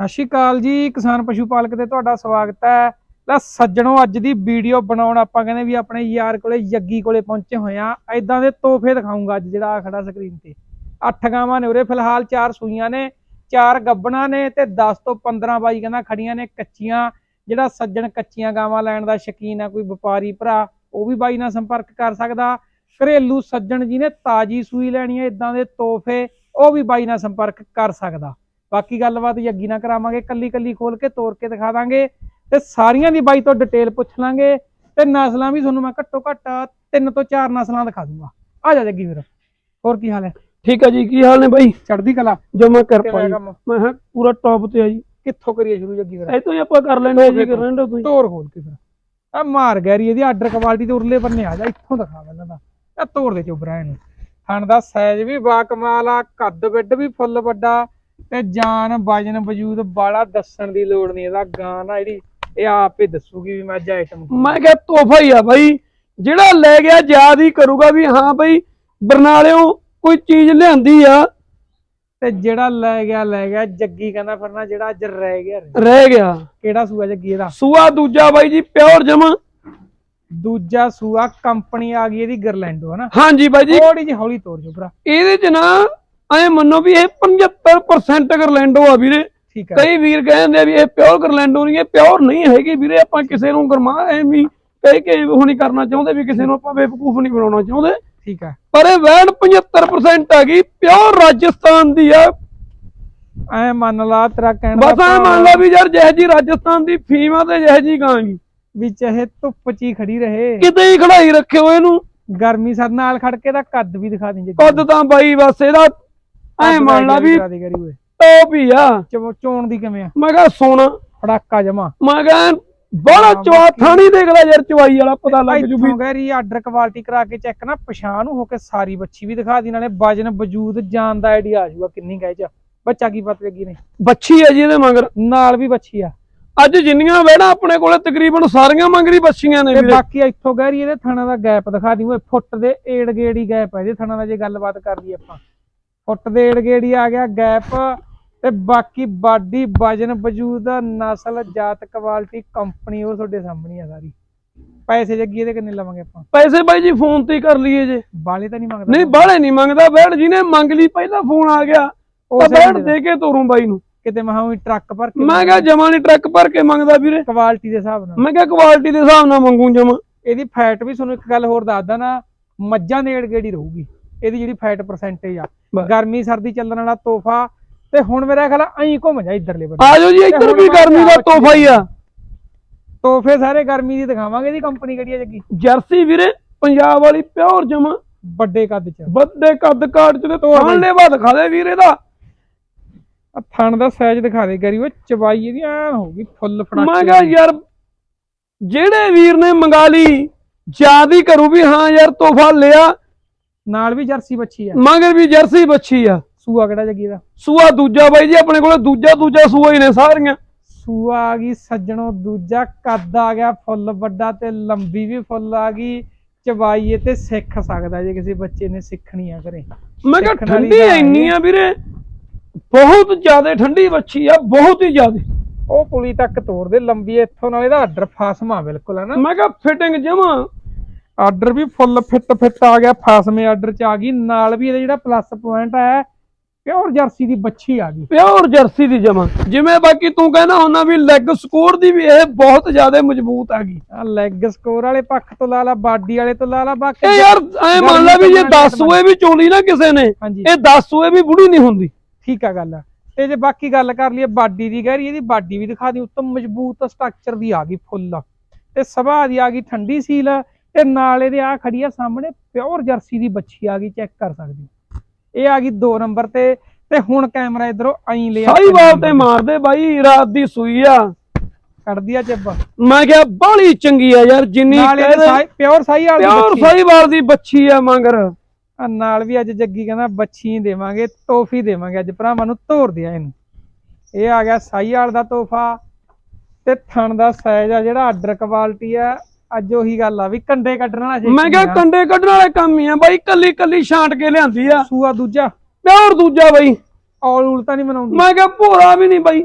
ਸਤਿ ਸ਼੍ਰੀ ਅਕਾਲ ਜੀ, ਕਿਸਾਨ ਪਸ਼ੂ ਪਾਲਕ ਤੇ ਤੁਹਾਡਾ ਸਵਾਗਤ ਹੈ। ਲੈ ਸੱਜਣੋ, ਅੱਜ ਦੀ ਵੀਡੀਓ ਬਣਾਉਣ ਆਪਾਂ ਕਹਿੰਦੇ ਵੀ ਆਪਣੇ ਯਾਰ ਕੋਲੇ ਜੱਗੀ ਕੋਲੇ ਪਹੁੰਚੇ ਹੋਏ ਆ ਐਦਾਂ ਦੇ ਤੋਹਫੇ ਦਿਖਾਉਂਗਾ ਅੱਜ ਜਿਹੜਾ ਆ ਖੜਾ ਸਕਰੀਨ ਤੇ। ਅੱਠ ਗਾਵਾਂ ਨੇ ਉਰੇ, ਫਿਲਹਾਲ ਚਾਰ ਸੂਈਆਂ ਨੇ, ਚਾਰ ਗੱਬਣਾ ਨੇ ਤੇ 10 ਤੋਂ 15 ਬਾਈ ਕਹਿੰਦਾ ਖੜੀਆਂ ਨੇ ਕੱਚੀਆਂ। ਜਿਹੜਾ ਸੱਜਣ ਕੱਚੀਆਂ ਗਾਵਾਂ ਲੈਣ ਦਾ ਸ਼ਕੀਨ ਆ, ਕੋਈ ਵਪਾਰੀ ਭਰਾ, ਉਹ ਵੀ ਬਾਈ ਨਾਲ ਸੰਪਰਕ ਕਰ ਸਕਦਾ। ਘਰੇਲੂ ਸੱਜਣ ਜੀ ਨੇ ਤਾਜੀ ਸੂਈ ਲੈਣੀ ਹੈ ਇਦਾਂ ਦੇ ਤੋਹਫੇ, ਉਹ ਵੀ ਬਾਈ ਨਾਲ ਸੰਪਰਕ ਕਰ ਸਕਦਾ। ਬਾਕੀ ਗੱਲਬਾਤ ਜੱਗੀ ਨਾਲ ਕਰਾਵਾਂਗੇ ਕੱਲੀ ਕੱਲੀ ਖੋਲ ਕੇ ਤੋੜ ਕੇ ਦਿਖਾ ਦਾਂਗੇ ਤੇ ਸਾਰੀਆਂ ਦੀ ਬਾਈ ਤੋਂ ਡਿਟੇਲ ਪੁੱਛ ਲਾਂਗੇ ਤੇ ਨਸਲਾਂ ਵੀ ਤੁਹਾਨੂੰ ਮੈਂ ਘੱਟੋ ਘੱਟ ਤਿੰਨ ਤੋਂ ਚਾਰ ਨਸਲਾਂ ਦਿਖਾ ਦੂੰਗਾ। ਆ ਜਾ ਜੱਗੀ ਵੀਰ ਹੋਰ ਕੀ ਹਾਲ ਹੈ? ਠੀਕ ਹੈ ਜੀ ਕੀ ਹਾਲ ਨੇ ਬਾਈ? ਚੜ੍ਹਦੀ ਕਲਾ। ਜਮਾ ਕਰ ਕਿਵੇਂ ਪਾਈ। ਮੈਂ ਕਿਹਾ ਪੂਰਾ ਟੌਪ ਤੇ ਆ ਜੀ। ਕਿੱਥੋਂ ਕਰੀਏ ਸ਼ੁਰੂ ਜੱਗੀ ਵੀਰ? ਇਹ ਤੋਂ ਹੀ ਆਪਾਂ ਕਰ ਲੈਣੇ ਜੀ। ਕਰਨ ਦੋ ਤੁਸੀਂ। ਤੋਰ ਖੋਲ ਕੇ ਫਿਰ। ਆ ਮਾਰ ਗੈਰੀ ਇਹਦੀ ਆਰਡਰ ਕੁਆਲਿਟੀ ਤੇ ਉਰਲੇ ਬੰਨੇ ਆ ਜਾ ਇੱਥੋਂ ਦਿਖਾ ਪਹਿਲਾਂ ਦਾ ਆ ਤੋੜ ਦੇ ਚੋਬਰਾ ਇਹਨੂੰ। ਥਣ ਦਾ ਸਾਈਜ਼ ਵੀ ਬਾ ਕਮਾਲ ਆ ਕੱਦ ਵਿੱਡ ਵੀ ਫੁੱਲ ਵੱਡਾ। ਤੇ ਜਾਨ ਵਜਨ ਵਜੂਦ ਬਾਲਾ ਦੱਸਣ ਦੀ ਲੋੜ ਨਹੀਂ ਇਹਦਾ ਗਾਂ ਨਾ ਜਿਹੜੀ ਇਹ ਆਪੇ ਦੱਸੂਗੀ ਵੀ ਮੈਂ ਅੱਜ ਆਈਟਮ ਮੈਂ ਕਿਹਾ ਤੋਹਫਾ ਹੀ ਆ ਬਾਈ। ਜਿਹੜਾ ਲੈ ਗਿਆ ਯਾਦ ਹੀ ਕਰੂਗਾ ਵੀ ਹਾਂ ਬਾਈ ਬਰਨਾਲਿਓਂ ਕੋਈ ਚੀਜ਼ ਲਿਆਂਦੀ ਆ। ਤੇ ਜਿਹੜਾ ਲੈ ਗਿਆ ਲੈ ਗਿਆ ਜੱਗੀ ਕਹਿੰਦਾ ਫਿਰ ਨਾ ਜਿਹੜਾ ਅੱਜ ਰਹਿ ਗਿਆ ਰਹਿ। ਗਿਆ। ਕਿਹੜਾ ਸੂਆ ਜੱਗੀ ਇਹਦਾ? ਸੂਆ ਦੂਜਾ ਬਾਈ ਜੀ ਪਿਓਰ ਜਮਾ। ਦੂਜਾ ਸੂਆ ਕੰਪਨੀ ਆ ਗਈ ਇਹਦੀ ਗਰਲੈਂਡੋ ਹਨਾ? ਹਾਂਜੀ ਬਾਈ ਜੀ। ਥੋੜੀ ਜਿਹੀ ਹੌਲੀ ਤੋੜ ਜੋ ਭਰਾ। ਇਹਦੇ ਚ ਨਾ ਐ ਮੰਨੋ ਵੀ ਇਹ 75% ਗਰਲੈਂਡੋ ਆ ਵੀਰੇ। ਠੀਕ ਹੈ ਕਈ ਵੀਰ ਕਹਿੰਦੇ ਆ ਵੀ ਇਹ ਪਿਓਰ ਗਰਲੈਂਡੋ ਨਹੀਂ ਇਹ ਪਿਓਰ ਨਹੀਂ ਹੈਗੀ ਵੀਰੇ। ਆਪਾਂ ਕਿਸੇ ਨੂੰ ਗਰਮਾ ਐਵੇਂ ਕਹਿ ਕੇ ਉਹ ਨਹੀਂ ਕਰਨਾ ਚਾਹੁੰਦੇ ਵੀ ਕਿਸੇ ਨੂੰ ਆਪਾਂ ਬੇਵਕੂਫ ਨਹੀਂ ਬਣਾਉਣਾ ਚਾਹੁੰਦੇ। ਠੀਕ ਹੈ ਪਰ ਇਹ ਵੈਣ 75% ਹੈਗੀ ਪਿਓਰ ਰਾਜਸਥਾਨ ਦੀ ਆ। ਐ ਮੰਨ ਲਾ ਤੇਰਾ ਕਹਿਣ ਬਸ ਐ ਮੰਨ ਲਾ ਵੀ ਯਾਰ ਜਿਹੇ ਜੀ ਰਾਜਸਥਾਨ ਦੀ ਫੀਮ ਆ ਤੇ ਜਿਹੇ ਜੀ ਗਾਂ ਵੀ ਵੀ ਚਾਹੇ ਧੁੱਪ 'ਚ ਹੀ ਖੜੀ ਰਹੇ। ਕਿਤੇ ਹੀ ਖੜਾਈ ਰੱਖਿਓ ਇਹਨੂੰ। ਗਰਮੀ ਸਰ ਨਾਲ ਖੜ ਕੇ ਦਾ ਕੱਦ ਵੀ ਦਿਖਾ ਦੇ ਕੱਦ ਤਾਂ ਬਾਈ ਬਸ ਇਹਦਾ ਐ ਮੰਨ ਲਾ ਵੀ ਟੋਪ ਹੀ ਆ। ਚੋਣ ਦੀ ਕਿਵੇਂ ਆ? ਮੈਂ ਕਿਹਾ ਸੋਨਾ ਫੜਾਕਾ ਜਮਾ। ਮੈਂ ਕਿਹਾ ਬੜਾ ਹਾਂ, ਚਵਾ ਬਾਕੀ- ਥਾਣੀ ਦੇਖ ਲੈ ਯਾਰ ਚਵਾਈ ਵਾਲਾ ਪਤਾ ਲੱਗ ਜੂ ਵੀ ਗੈਰੀ ਆਰਡਰ ਕੁਆਲਿਟੀ ਕਰਾ ਕੇ ਚੈੱਕ ਨਾ ਪਛਾਣ ਹੋ ਕੇ ਸਾਰੀ ਬੱਚੀ ਵੀ ਦਿਖਾ ਦੀ ਨਾਲੇ ਵਜਨ ਵਜੂਦ ਜਾਨ ਦਾ ਆਈਡੀਆ ਆ ਜਾਊਗਾ ਕਿੰਨੀ ਗਏ ਚ। ਬੱਚਾ ਕੀ ਪਤ ਲੱਗੀ ਨੇ? ਬੱਚੀ ਹੈ ਜੀ ਇਹਦੇ ਮਗਰ। ਨਾਲ ਵੀ ਬੱਚੀ ਆ। ਅੱਜ ਜਿੰਨੀਆਂ ਵਹਿਣਾ ਆਪਣੇ ਕੋਲੇ ਤਕਰੀਬਨ ਸਾਰੀਆਂ ਮੰਗਰੀ ਬੱਚੀਆਂ ਨੇ ਤੇ ਵੀਰੇ। ਬਾਕੀ ਇੱਥੋਂ ਗੈਰੀ ਇਹਦੇ ਥਣਾ ਦਾ ਗੈਪ ਦਿਖਾ ਦੀ ਓਏ ਫੁੱਟ ਦੇ ਏੜ ਗੇੜੀ ਗੈਪ ਹੈ ਇਹਦੇ ਥਣਾ ਦਾ ਜੇ ਗੱਲਬਾਤ ਕਰ ਲਈ ਆਪਾਂ। ਫੁੱਟ ਦੇ ਏੜ ਗੇੜੀ ਆ ਗਿਆ ਗੈਪ। ਤੇ ਬਾਕੀ ਬਾਡੀ ਵਜਨ ਵਜੂਦ ਨਸਲ ਜਾਤ ਕੁਆਲਿਟੀ ਕੰਪਨੀ ਉਹ ਤੁਹਾਡੇ ਸਾਹਮਣੇ ਆ ਸਾਰੀ। ਪੈਸੇ ਜੱਗੀ ਇਹਦੇ ਕਿੰਨੇ ਲਵਾਂਗੇ ਆਪਾਂ? ਪੈਸੇ ਬਾਈ ਜੀ ਫੋਨ ਤੇ ਹੀ ਕਰ ਲਈਏ ਜੇ। ਬਾਲੇ ਤਾਂ ਨਹੀਂ ਮੰਗਦਾ। ਨਹੀਂ ਬਾਹਲੇ ਨਹੀਂ ਮੰਗਦਾ। ਬੈਠ ਜਿਹਨੇ ਮੰਗ ਲਈ ਪਹਿਲਾਂ ਫੋਨ ਆ ਗਿਆ। ਤਾਂ ਬੈਠ ਦੇ ਕੇ ਤੋਰੂੰ ਬਾਈ ਨੂੰ। ਕਿਤੇ ਮਹਾ ਵੀ ਟਰੱਕ ਭਰ ਕੇ ਮੈਂ ਕਿਹਾ ਜਮਾ ਨਹੀਂ ਟਰੱਕ ਭਰ ਕੇ ਮੰਗਦਾ ਵੀਰੇ। ਕੁਆਲਿਟੀ ਦੇ ਹਿਸਾਬ ਨਾਲ। ਮੈਂ ਕਿਹਾ ਕੁਆਲਿਟੀ ਦੇ ਹਿਸਾਬ ਨਾਲ ਮੰਗੂ ਜਮਾ। ਇਹਦੀ ਫੈਟ ਵੀ ਤੁਹਾਨੂੰ ਇੱਕ ਗੱਲ ਹੋਰ ਦੱਸਦਾ ਨਾ ਮੱਝਾਂ ਦੇ ਏੜ ਗੇੜੀ ਰਹੂਗੀ। ਇਹਦੀ ਜਿਹੜੀ ਫੈਟ ਪਰਸੈਂਟੇਜ ਆ। ਗਰਮੀ ਸਰਦੀ ਚੱਲਣ ਵਾਲਾ ਤੋਹਫਾ ਤੇ ਹੁਣ ਮੇਰਾ ਖਿਆਲ ਐਂ ਘੁੰਮ ਜਾ ਇਧਰਲੇ ਬੰਨੇ ਆ ਜਾਓ ਜੀ ਇੱਧਰ ਵੀ ਗਰਮੀ ਦਾ ਤੋਹਫਾ ਹੀ ਆ। ਤੋਹਫੇ ਸਾਰੇ ਗਰਮੀ ਦੀ ਦਿਖਾਵਾਂਗੇ ਇਹਦੀ ਕੰਪਨੀ ਕਿਹੜੀ ਹੈ ਜੱਗੀ? ਜਰਸੀ ਵੀਰੇ ਪੰਜਾਬ ਵਾਲੀ ਪਿਓਰ ਜਮਾ। ਵੱਡੇ ਕੱਦ ਚ। ਵੱਡੇ ਕੱਦ ਕਾਟ ਚ ਤੇ ਤੋੜ ਲੈ ਵਾ ਦਿਖਾ ਦੇ ਵੀਰੇ ਦਾ। ਆ ਥਣ ਦਾ ਸਾਈਜ਼ ਦਿਖਾ ਦੇ ਗਰੀ ਉਹ ਚਬਾਈ ਇਹਦੀ ਐਨ ਹੋਊਗੀ ਫੁੱਲ ਫੜਾਕੇ ਮੈਂ ਕਿਹਾ ਯਾਰ ਜਿਹੜੇ ਵੀਰ ਨੇ ਮੰਗਾ ਲਈ ਹੀ ਕਰੂ ਵੀ ਹਾਂ ਯਾਰ ਤੋਹਫਾ ਲਿਆ। ਨਾਲ ਵੀ ਜਰਸੀ ਬੱਚੀ ਆ। ਮਗਰ ਵੀ ਜਰਸੀ ਬੱਚੀ ਆ। ਸੂਆ ਕਿਹੜਾ ਜੱਗੀ ਦਾ? ਸੂਆ ਦੂਜਾ ਬਾਈ ਜੀ ਆਪਣੇ ਕੋਲੇ ਦੂਜਾ ਦੂਜਾ ਸੂਆ ਹੀ ਨੇ ਸਾਰੀਆਂ। ਸੂਆ ਆ ਗਈ ਸੱਜਣੋ ਦੂਜਾ ਕੱਦ ਆ ਗਿਆ ਫੁੱਲ ਵੱਡਾ ਤੇ ਲੰਬੀ ਵੀ ਫੁੱਲ ਆ ਗਈ। ਚਬਾਈਏ ਤੇ ਸਿੱਖ ਸਕਦਾ ਜੇ ਕਿਸੇ ਬੱਚੇ ਨੇ ਸਿੱਖਣੀ ਆ ਘਰੇ ਮੈਂ ਕਿਹਾ ਠੰਡੀ ਇੰਨੀ ਆ ਵੀਰੇ। ਬਹੁਤ ਜ਼ਿਆਦਾ ਠੰਡੀ ਬੱਚੀ ਆ ਬਹੁਤ ਹੀ ਜ਼ਿਆਦਾ। ਉਹ ਪੁਲੀ ਤੱਕ ਤੋੜ ਦੇ ਲੰਬੀ ਇੱਥੋਂ ਨਾਲ ਇਹਦਾ ਆਰਡਰ ਫਾਸਮਾ ਬਿਲਕੁਲ ਹੈ ਨਾ। ਮੈਂ ਕਿਹਾ ਫਿਟਿੰਗ ਜਮਾ। ਆਰਡਰ ਵੀ ਫੁੱਲ ਫਿੱਟ ਫਿੱਟ ਆ ਗਿਆ ਫਾਸਮੇ ਆਰਡਰ ਚ ਆ ਗਈ। ਨਾਲ ਵੀ ਇਹਦਾ ਜਿਹੜਾ ਪਲੱਸ ਪੁਆਇੰਟ ਹੈ ਪਿਓਰ ਜਰਸੀ ਦੀ ਬੱਚੀ ਆ ਗਈ। ਪਿਓਰ ਜਰਸੀ ਦੀ ਜਮਾ। ਜਿਵੇਂ ਬਾਕੀ ਤੂੰ ਕਹਿੰਦਾ ਹੁੰਦਾ ਵੀ ਲੈਗ ਸਕੋਰ ਦੀ ਵੀ ਇਹ ਬਹੁਤ ਜ਼ਿਆਦਾ ਮਜ਼ਬੂਤ ਆ ਗਈ। ਆ ਲੈਗ ਸਕੋਰ ਵਾਲੇ ਪੱਖ ਤੋਂ ਲਾ ਲਾ ਬਾਡੀ ਵਾਲੇ ਤੋਂ ਲਾ ਲਾ ਬਾਕੀ ਇਹ ਯਾਰ ਐ ਮੰਨ ਲੈ ਵੀ ਜੇ 10 ਸੂਏ ਵੀ ਚੋਲੀ ਨਾ ਕਿਸੇ ਨੇ ਇਹ 10 ਸੂਏ ਵੀ ਬੁੜੀ ਨਹੀਂ ਹੁੰਦੀ। ਠੀਕ ਆ ਗੱਲ ਤੇ ਜੇ ਬਾਕੀ ਗੱਲ ਕਰ ਲਈਏ ਬਾਡੀ ਦੀ ਗਹਿਰੀ ਇਹਦੀ ਬਾਡੀ ਵੀ ਦਿਖਾ ਦੀ ਉੱਤਮ ਮਜ਼ਬੂਤ ਸਟਰਕਚਰ ਦੀ ਆ ਗਈ ਫੁੱਲ ਤੇ ਸੁਭਾਅ ਦੀ ਆ ਗਈ ਠੰਡੀ ਸੀਲ। ਤੇ ਨਾਲ ਇਹਦੇ ਆ ਖੜੀ ਆ ਸਾਹਮਣੇ ਪਿਓਰ ਜਰਸੀ ਦੀ ਬੱਚੀ ਆ ਗਈ ਚੈੱਕ ਕਰ ਸਕਦੇ ਹੋ ਇਹ ਆ ਗਈ 2 ਨੰਬਰ ਤੇ ਤੇ ਹੁਣ ਕੈਮਰਾ ਇਧਰੋਂ ਐਂ ਲਿਆ ਸਾਈ ਬਾਲ ਤੇ ਮਾਰਦੇ ਬਾਈ ਰਾਤ ਦੀ ਸੂਈ ਆ। ਕੱਢਦੀ ਆ ਚੱਬ। ਮੈਂ ਕਿਹਾ ਬਾਲੀ ਚੰਗੀ ਆ ਯਾਰ ਜਿੰਨੀ ਕਹਦੇ ਪਿਓਰ ਸਾਈ ਵਾਲੀ ਪਿਓਰ ਸਾਈ ਬਾਲ ਦੀ ਬੱਚੀ ਆ ਮੰਗਰ। ਆ ਨਾਲ ਵੀ ਅੱਜ ਜੱਗੀ ਕਹਿੰਦਾ ਬੱਚੀ ਦੇਵਾਂਗੇ ਤੋਹਫੀ ਦੇਵਾਂਗੇ ਅੱਜ ਭਰਾਵਾਂ ਨੂੰ ਤੋਰ ਦਿਆ ਇਹਨੂੰ। ਇਹ ਆ ਗਿਆ ਸਾਈਵਾਲ ਦਾ ਤੋਹਫਾ ਤੇ ਥਣ ਦਾ ਸਾਈਜ਼ ਆ ਜਿਹੜਾ ਆਰਡਰ ਕੁਆਲਿਟੀ ਆ ਅੱਜ ਉਹੀ ਗੱਲ ਆ ਵੀ ਕੰਡੇ ਕੱਢਣ ਵਾਲਾ ਛੇਤੀ ਮੈਂ ਕਿਹਾ। ਕੰਡੇ ਕੱਢਣ ਵਾਲੇ ਕੰਮ ਹੀ ਆ ਬਾਈ ਕੱਲੀ ਕੱਲੀ ਛਾਂਟ ਕੇ ਲਿਆਂਦੀ ਆ। ਸੂਆ ਦੂਜਾ? ਪਿਓਰ ਦੂਜਾ ਬਾਈ। ਔਲ ਉਲ ਤਾਂ ਨਹੀਂ ਬਣਾਉਂਦੀ? ਮੈਂ ਕਿਹਾ ਭੋਰਾ ਵੀ ਨਹੀਂ ਬਾਈ।